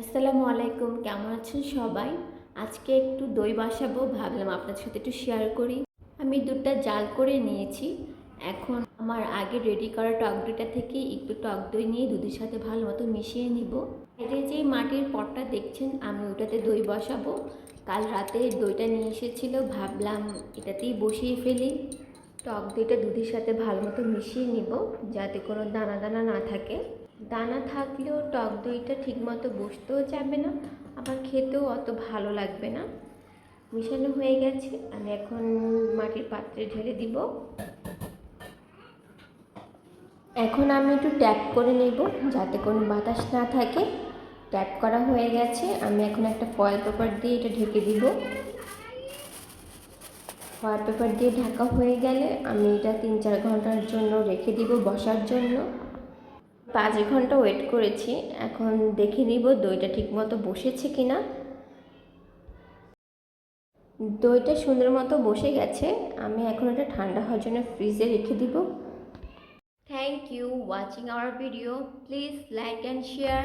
আসসালামু আলাইকুম, কেমন আছেন সবাই? আজকে একটু দই বসাবো, ভাবলাম আপনার সাথে একটু শেয়ার করি। আমি দুধটা জাল করে নিয়েছি। এখন আমার আগে রেডি করা টক দইটা থেকে একটু টক দই নিয়ে দুধের সাথে ভালো মতো মিশিয়ে নিব। এটা যে মাটির পটটা দেখছেন, আমি ওটাতে দই বসাবো। কাল রাতে দইটা নিয়ে এসেছিল, ভাবলাম এটাতেই বসিয়ে ফেলি। টক দইটা দুধের সাথে ভালো মতো মিশিয়ে নিব, যাতে কোনো দানা দানা না থাকে। দানা থাকলেও টক দইটা ঠিকমতো বসতেও যাবে না, আবার খেতেও অত ভালো লাগবে না। মিশানো হয়ে গেছে, আমি এখন মাটির পাত্রে ঢেলে দিব। এখন আমি একটু ট্যাপ করে নেব, যাতে কোনো বাতাস না থাকে। ট্যাপ করা হয়ে গেছে, আমি এখন একটা ফয়েল পেপার দিয়ে এটা ঢেকে দিব। ফয়েল পেপার দিয়ে ঢাকা হয়ে গেলে আমি এটা তিন চার ঘণ্টার জন্য রেখে দিব বসার জন্য। পাঁচ ঘণ্টা ওয়েট করেছি, এখন দেখে নিব দইটা ঠিকমতো বসেছে কি না দইটা সুন্দর মতো বসে গেছে, আমি এখন এটা ঠান্ডা হওয়ার জন্য ফ্রিজে রেখে দিব। Thank you watching our video please like and share